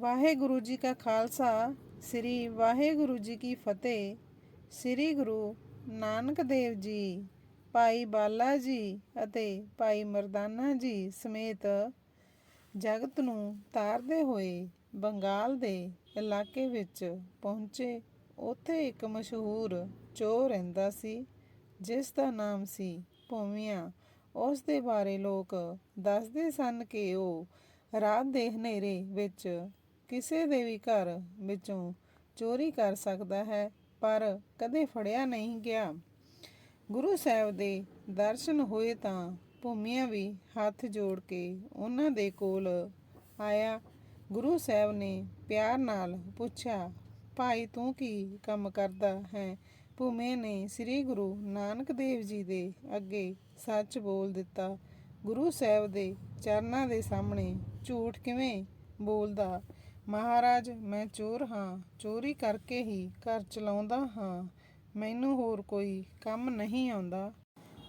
ਵਾਹਿਗੁਰੂ ਜੀ ਕਾ ਖਾਲਸਾ, ਸ੍ਰੀ ਵਾਹਿਗੁਰੂ ਜੀ ਕੀ ਫਤਿਹ। ਸ੍ਰੀ ਗੁਰੂ ਨਾਨਕ ਦੇਵ ਜੀ, ਭਾਈ ਬਾਲਾ ਜੀ ਅਤੇ ਭਾਈ ਮਰਦਾਨਾ ਜੀ ਸਮੇਤ ਜਗਤ ਨੂੰ ਤਾਰਦੇ ਹੋਏ ਬੰਗਾਲ ਦੇ ਇਲਾਕੇ ਵਿੱਚ ਪਹੁੰਚੇ। ਉੱਥੇ ਇੱਕ ਮਸ਼ਹੂਰ ਚੋਰ ਰਹਿੰਦਾ ਸੀ, ਜਿਸ ਦਾ ਨਾਮ ਸੀ ਭੂਮੀਆ। ਉਸ ਦੇ ਬਾਰੇ ਲੋਕ ਦੱਸਦੇ ਸਨ ਕਿ ਉਹ ਰਾਤ ਦੇ ਹਨੇਰੇ ਵਿੱਚ ਕਿਸੇ ਦੇ ਵੀ ਘਰ ਵਿੱਚੋਂ ਚੋਰੀ ਕਰ ਸਕਦਾ ਹੈ, ਪਰ ਕਦੇ ਫੜਿਆ ਨਹੀਂ ਗਿਆ। ਗੁਰੂ ਸਾਹਿਬ ਦੇ ਦਰਸ਼ਨ ਹੋਏ ਤਾਂ ਭੂਮੀਆਂ ਵੀ ਹੱਥ ਜੋੜ ਕੇ ਉਹਨਾਂ ਦੇ ਕੋਲ ਆਇਆ। ਗੁਰੂ ਸਾਹਿਬ ਨੇ ਪਿਆਰ ਨਾਲ ਪੁੱਛਿਆ, ਭਾਈ, ਤੂੰ ਕੀ ਕੰਮ ਕਰਦਾ ਹੈ? ਭੂਮੇ ਨੇ ਸ੍ਰੀ ਗੁਰੂ ਨਾਨਕ ਦੇਵ ਜੀ ਦੇ ਅੱਗੇ ਸੱਚ ਬੋਲ ਦਿੱਤਾ। ਗੁਰੂ ਸਾਹਿਬ ਦੇ ਚਰਨਾਂ ਦੇ ਸਾਹਮਣੇ ਝੂਠ ਕਿਵੇਂ ਬੋਲਦਾ? ਮਹਾਰਾਜ, ਮੈਂ ਚੋਰ ਹਾਂ। ਚੋਰੀ ਕਰਕੇ ਹੀ ਘਰ ਚਲਾਉਂਦਾ ਹਾਂ। ਮੈਨੂੰ ਹੋਰ ਕੋਈ ਕੰਮ ਨਹੀਂ ਆਉਂਦਾ।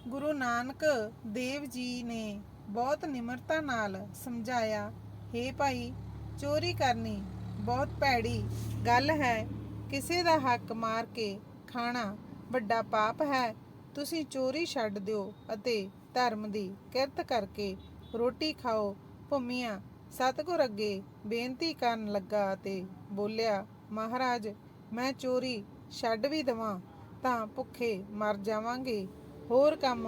ਗੁਰੂ ਨਾਨਕ ਦੇਵ ਜੀ ਨੇ ਬਹੁਤ ਨਿਮਰਤਾ ਨਾਲ ਸਮਝਾਇਆ, ਹੇ ਭਾਈ, ਚੋਰੀ ਕਰਨੀ ਬਹੁਤ ਭੈੜੀ ਗੱਲ ਹੈ। ਕਿਸੇ ਦਾ ਹੱਕ ਮਾਰ ਕੇ ਖਾਣਾ ਵੱਡਾ ਪਾਪ ਹੈ। ਤੁਸੀਂ ਚੋਰੀ ਛੱਡ ਦਿਓ ਅਤੇ ਧਰਮ ਦੀ ਕਿਰਤ ਕਰਕੇ ਰੋਟੀ ਖਾਓ, ਭੁੰਮੀਆਂ ਸਤਿਗੁਰ ਅੱਗੇ ਬੇਨਤੀ ਕਰਨ ਲੱਗਾ ਅਤੇ ਬੋਲਿਆ, ਮਹਾਰਾਜ, ਮੈਂ ਚੋਰੀ ਛੱਡ ਵੀ ਦਵਾਂ, ਤਾਂ ਭੁੱਖੇ ਮਰ ਜਾਵਾਂਗੇ। ਹੋਰ ਕੰਮ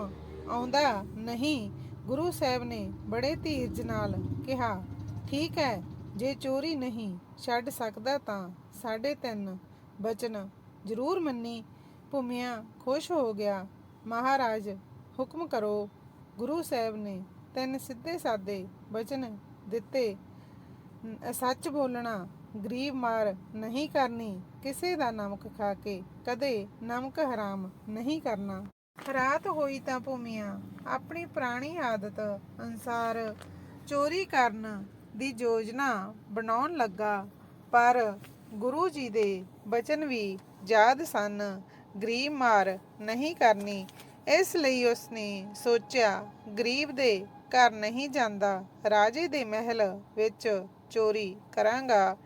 ਆਉਂਦਾ ਨਹੀਂ। ਗੁਰੂ ਸਾਹਿਬ ਨੇ ਬੜੇ ਧੀਰਜ ਨਾਲ ਕਿਹਾ, ਠੀਕ ਹੈ, ਜੇ ਚੋਰੀ ਨਹੀਂ ਛੱਡ ਸਕਦਾ ਤਾਂ ਸਾਢੇ ਤਿੰਨ ਬਚਨ ਜ਼ਰੂਰ ਮੰਨੀ। ਭੂਮੀਆਂ ਖੁਸ਼ ਹੋ ਗਿਆ। ਮਹਾਰਾਜ, ਹੁਕਮ ਕਰੋ। ਗੁਰੂ ਸਾਹਿਬ ਨੇ ਤਿੰਨ ਸਿੱਧੇ ਸਾਦੇ ਬਚਨ ਦਿੱਤੇ। ਸੱਚ ਬੋਲਣਾ, ਗਰੀਬ ਮਾਰ ਨਹੀਂ ਕਰਨੀ, ਕਿਸੇ ਦਾ ਨਮਕ ਖਾ ਕੇ ਕਦੇ ਨਮਕ ਹਰਾਮ ਨਹੀਂ ਕਰਨਾ। ਰਾਤ ਹੋਈ ਤਾਂ ਭੂਮੀਆਂ, ਆਪਣੀ ਪੁਰਾਣੀ ਆਦਤ ਅਨਸਾਰ ਚੋਰੀ ਕਰਨ ਦੀ ਯੋਜਨਾ ਬਣਾਉਣ ਲੱਗਾ। ਪਰ ਗੁਰੂ ਜੀ ਦੇ ਬਚਨ ਵੀ ਯਾਦ ਸਨ, ਗਰੀਬ ਮਾਰ ਨਹੀਂ ਕਰਨੀ। ਇਸ ਲਈ ਉਸਨੇ ਸੋਚਿਆ, ਗਰੀਬ ਦੇ ਘਰ ਨਹੀਂ ਜਾਂਦਾ, ਰਾਜੇ ਦੇ ਮਹਿਲ ਵਿੱਚ ਚੋਰੀ ਕਰਾਂਗਾ।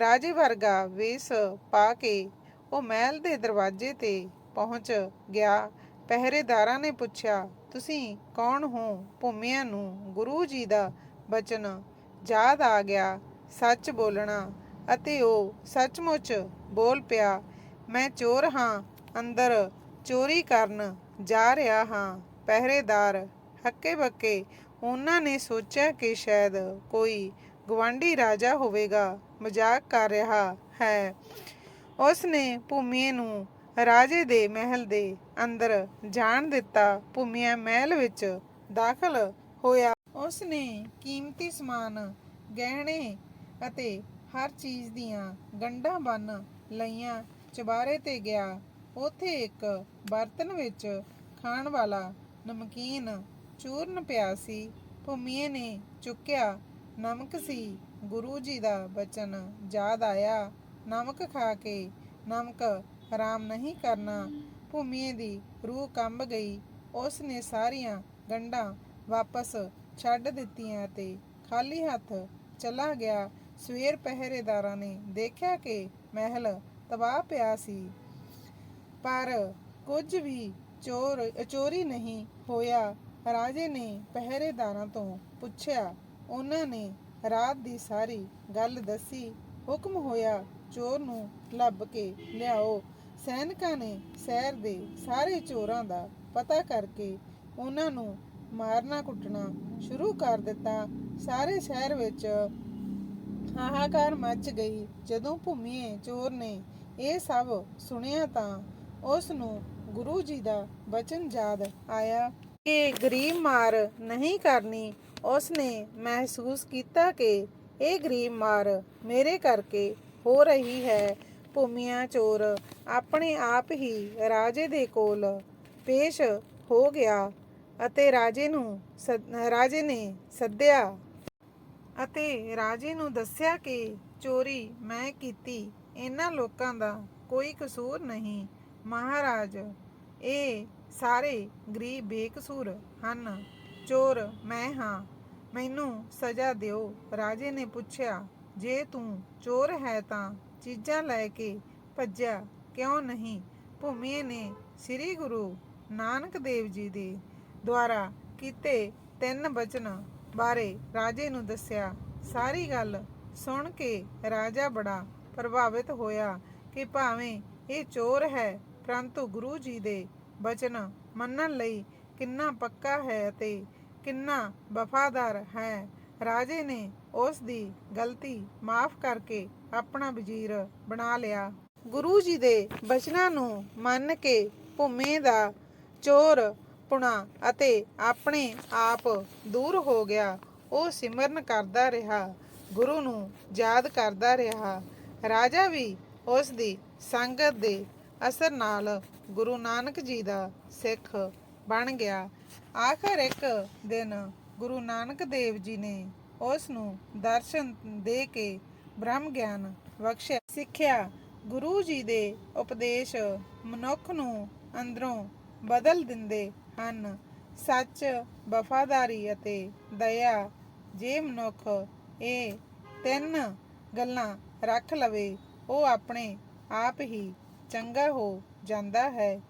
ਰਾਜੇ ਵਰਗਾ ਵੇਸ ਪਾ ਕੇ ਉਹ ਮਹਿਲ ਦੇ ਦਰਵਾਜ਼ੇ ਤੇ ਪਹੁੰਚ ਗਿਆ। ਪਹਿਰੇਦਾਰਾਂ ਨੇ ਪੁੱਛਿਆ, ਤੁਸੀਂ ਕੌਣ ਹੋ? ਭੂਮਿਆਂ ਨੂੰ ਗੁਰੂ ਜੀ ਦਾ ਬਚਨ ਯਾਦ ਆ ਗਿਆ। ਸੱਚ ਬੋਲਣਾ। ਅਤੇ ਉਹ ਸੱਚਮੁੱਚ ਬੋਲ ਪਿਆ, ਮੈਂ ਚੋਰ ਹਾਂ, ਅੰਦਰ ਚੋਰੀ ਕਰਨ ਜਾ ਰਿਹਾ ਹਾਂ। ਪਹਿਰੇਦਾਰ ਹੱਕੇ ਬੱਕੇ ਉਹਨਾਂ ਨੇ ਸੋਚਿਆ ਕਿ ਸ਼ਾਇਦ ਕੋਈ ਗਵਾਂਢੀ ਰਾਜਾ ਹੋਵੇਗਾ, ਮਜ਼ਾਕ ਕਰ ਰਿਹਾ ਹੈ। ਉਸ ਨੇ ਭੂਮੀਏ ਨੂੰ ਰਾਜੇ ਦੇ ਮਹਿਲ ਦੇ ਅੰਦਰ ਜਾਣ ਦਿੱਤਾ। ਭੂਮੀਆ ਮਹਿਲ ਵਿੱਚ ਦਾਖਲ ਹੋਇਆ। ਉਸ ਨੇ ਕੀਮਤੀ ਸਮਾਨ, ਗਹਿਣੇ ਅਤੇ ਹਰ ਚੀਜ਼ ਦੀਆਂ ਗੰਢਾਂ ਬੰਨ ਲਈਆਂ। ਚੁਬਾਰੇ ਤੇ ਗਿਆ। ਉੱਥੇ ਇੱਕ ਬਰਤਨ ਵਿੱਚ ਖਾਣ ਵਾਲਾ ਨਮਕੀਨ ਚੂਰਨ ਪਿਆ ਸੀ, ਭੂਮੀਏ ਨੇ ਚੁੱਕਿਆ। ਨਮਕ ਸੀ, ਗੁਰੂ ਜੀ ਦਾ ਬਚਨ ਯਾਦ ਆਇਆ। ਨਮਕ ਖਾ ਕੇ ਨਮਕ ਹਰਾਮ ਨਹੀਂ ਕਰਨਾ। ਭੂਮੀਏ ਦੀ ਰੂਹ ਕੰਬ ਗਈ। ਉਸ ਨੇ ਸਾਰੀਆਂ ਗੰਢਾਂ ਵਾਪਸ ਛੱਡ ਦਿੱਤੀਆਂ ਤੇ ਖਾਲੀ ਹੱਥ ਚਲਾ ਗਿਆ। ਸਵੇਰ ਪਹਿਰੇਦਾਰਾਂ ਨੇ ਦੇਖਿਆ ਕਿ ਮਹਿਲ ਤਬਾਹ ਪਿਆ ਸੀ। ਪਰ ਕੁਝ ਵੀ ਚੋਰ, ਚੋਰੀ ਨਹੀਂ ਹੋਇਆ। ਰਾਜੇ ਨੇ ਪਹਿਰੇਦਾਰਾਂ ਤੋਂ ਪੁੱਛਿਆ, ਉਹਨਾਂ ਨੇ ਰਾਤ ਦੀ ਸਾਰੀ ਗੱਲ ਦੱਸੀ, ਹੁਕਮ ਹੋਇਆ ਚੋਰ ਨੂੰ ਲੱਭ ਕੇ ਲਿਆਓ। ਸੈਨਿਕਾਂ ਨੇ ਸ਼ਹਿਰ ਦੇ ਸਾਰੇ ਚੋਰਾਂ ਦਾ ਪਤਾ ਕਰਕੇ ਉਹਨਾਂ ਨੂੰ ਮਾਰਨਾ ਕੁੱਟਣਾ ਸ਼ੁਰੂ ਕਰ ਦਿੱਤਾ। ਸਾਰੇ ਸ਼ਹਿਰ ਵਿੱਚ ਹਾਹਾਕਾਰ ਮਚ ਗਈ। ਜਦੋਂ ਭੂਮੀਏ ਚੋਰ ਨੇ ਇਹ ਸਭ ਸੁਣਿਆ ਤਾਂ ਉਸ ਨੂੰ ਗੁਰੂ ਜੀ ਦਾ ਬਚਨ ਯਾਦ ਆਇਆ। ਕਿ ਗਰੀਬ ਮਾਰ ਨਹੀਂ ਕਰਨੀ ਉਸ ਨੇ ਮਹਿਸੂਸ ਕੀਤਾ ਕਿ ਇਹ ਗਰੀਬ ਮਾਰ ਮੇਰੇ ਕਰਕੇ ਹੋ ਰਹੀ ਹੈ। ਭੂਮੀਆਂ ਚੋਰ ਆਪਣੇ ਆਪ ਹੀ ਰਾਜੇ ਦੇ ਕੋਲ ਪੇਸ਼ ਹੋ ਗਿਆ ਅਤੇ ਰਾਜੇ ਨੂੰ ਸੱਦ- ਰਾਜੇ ਨੇ ਸੱਦਿਆ ਅਤੇ ਰਾਜੇ ਨੂੰ ਦੱਸਿਆ ਕਿ ਚੋਰੀ ਮੈਂ ਕੀਤੀ, ਇਹਨਾਂ ਲੋਕਾਂ ਦਾ ਕੋਈ ਕਸੂਰ ਨਹੀਂ। ਮਹਾਰਾਜ, ਇਹ ਸਾਰੇ ਗਰੀਬ ਬੇਕਸੂਰ ਹਨ। ਚੋਰ, ਮੈਂ ਹਾਂ। ਮੈਨੂੰ ਸਜ਼ਾ ਦਿਓ। ਰਾਜੇ ਨੇ ਪੁੱਛਿਆ, ਜੇ ਤੂੰ ਚੋਰ ਹੈ ਤਾਂ ਚੀਜ਼ਾਂ ਲੈ ਕੇ ਭੱਜਿਆ ਕਿਉਂ ਨਹੀਂ? ਭੂਮੀ ਨੇ ਸ੍ਰੀ ਗੁਰੂ ਨਾਨਕ ਦੇਵ ਜੀ ਦੇ ਦੁਆਰਾ ਕੀਤੇ ਤਿੰਨ ਬਚਨ ਬਾਰੇ ਰਾਜੇ ਨੂੰ ਦੱਸਿਆ। ਸਾਰੀ ਗੱਲ ਸੁਣ ਕੇ ਰਾਜਾ ਬੜਾ ਪ੍ਰਭਾਵਿਤ ਹੋਇਆ ਕਿ ਭਾਵੇਂ ਇਹ ਚੋਰ ਹੈ, ਪਰੰਤੂ ਗੁਰੂ ਜੀ ਦੇ ਬਚਨ ਮੰਨਣ ਲਈ ਕਿੰਨਾ ਪੱਕਾ ਹੈ ਅਤੇ ਕਿੰਨਾ ਵਫਾਦਾਰ ਹੈ। ਰਾਜੇ ਨੇ ਉਸ ਦੀ ਗਲਤੀ ਮਾਫ ਕਰਕੇ ਆਪਣਾ ਵਜ਼ੀਰ ਬਣਾ ਲਿਆ। ਗੁਰੂ ਜੀ ਦੇ ਬਚਨਾਂ ਨੂੰ ਮੰਨ ਕੇ ਭੂਮੇ ਦਾ ਚੋਰ ਪੁਣਾ ਅਤੇ ਆਪਣੇ ਆਪ ਦੂਰ ਹੋ ਗਿਆ। ਉਹ ਸਿਮਰਨ ਕਰਦਾ ਰਿਹਾ, ਗੁਰੂ ਨੂੰ ਯਾਦ ਕਰਦਾ ਰਿਹਾ। ਰਾਜਾ ਵੀ ਉਸ ਦੀ ਸੰਗਤ ਦੇ ਅਸਰ ਨਾਲ ਗੁਰੂ ਨਾਨਕ ਜੀ ਦਾ ਸਿੱਖ ਬਣ ਗਿਆ। ਆਖਰ ਇੱਕ ਦਿਨ ਗੁਰੂ ਨਾਨਕ ਦੇਵ ਜੀ ਨੇ ਉਸ ਨੂੰ ਦਰਸ਼ਨ ਦੇ ਕੇ ਬ੍ਰਹਮ ਗਿਆਨ ਬਖਸ਼ਿਆ। ਸਿੱਖਿਆ ਗੁਰੂ ਜੀ ਦੇ ਉਪਦੇਸ਼ ਮਨੁੱਖ ਨੂੰ ਅੰਦਰੋਂ ਬਦਲ ਦਿੰਦੇ ਹਨ। ਸੱਚ, ਵਫਾਦਾਰੀ ਅਤੇ ਦਇਆ ਜੇ ਮਨੁੱਖ ਇਹ ਤਿੰਨ ਗੱਲਾਂ ਰੱਖ ਲਵੇ, ਉਹ ਆਪਣੇ ਆਪ ਹੀ ਚੰਗਾ ਹੋ ਜਾਂਦਾ ਹੈ।